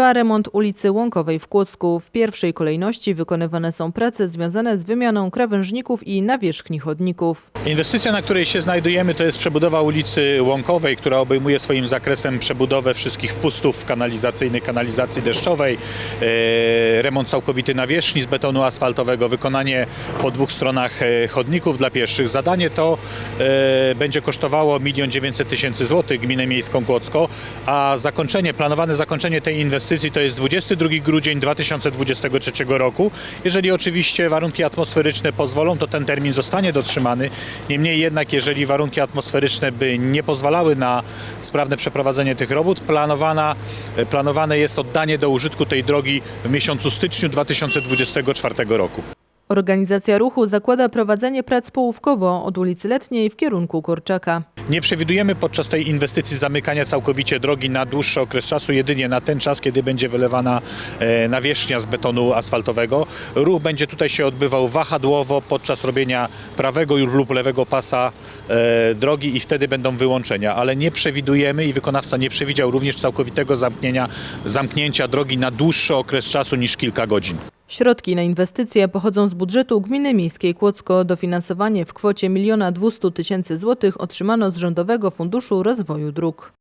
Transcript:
Trwa remont ulicy Łąkowej w Kłodzku. W pierwszej kolejności wykonywane są prace związane z wymianą krawężników i nawierzchni chodników. Inwestycja, na której się znajdujemy, to jest przebudowa ulicy Łąkowej, która obejmuje swoim zakresem przebudowę wszystkich wpustów kanalizacyjnych, kanalizacji deszczowej, e, remont całkowity nawierzchni z betonu asfaltowego, wykonanie po dwóch stronach e, chodników dla pieszych. Zadanie to e, będzie kosztowało 1 900 tysięcy złotych gminę miejską Kłodzko, a zakończenie, planowane zakończenie tej inwestycji to jest 22 grudzień 2023 roku. Jeżeli oczywiście warunki atmosferyczne pozwolą, to ten termin zostanie dotrzymany. Niemniej jednak, jeżeli warunki atmosferyczne by nie pozwalały na sprawne przeprowadzenie tych robót, planowana, planowane jest oddanie do użytku tej drogi w miesiącu styczniu 2024 roku. Organizacja ruchu zakłada prowadzenie prac połówkowo od ulicy Letniej w kierunku Korczaka. Nie przewidujemy podczas tej inwestycji zamykania całkowicie drogi na dłuższy okres czasu, jedynie na ten czas, kiedy będzie wylewana e, nawierzchnia z betonu asfaltowego. Ruch będzie tutaj się odbywał wahadłowo podczas robienia prawego lub lewego pasa e, drogi i wtedy będą wyłączenia, ale nie przewidujemy i wykonawca nie przewidział również całkowitego zamknięcia, zamknięcia drogi na dłuższy okres czasu niż kilka godzin. Środki na inwestycje pochodzą z budżetu Gminy Miejskiej Kłodzko. Dofinansowanie w kwocie 1 200 tysięcy złotych otrzymano z Rządowego Funduszu Rozwoju Dróg.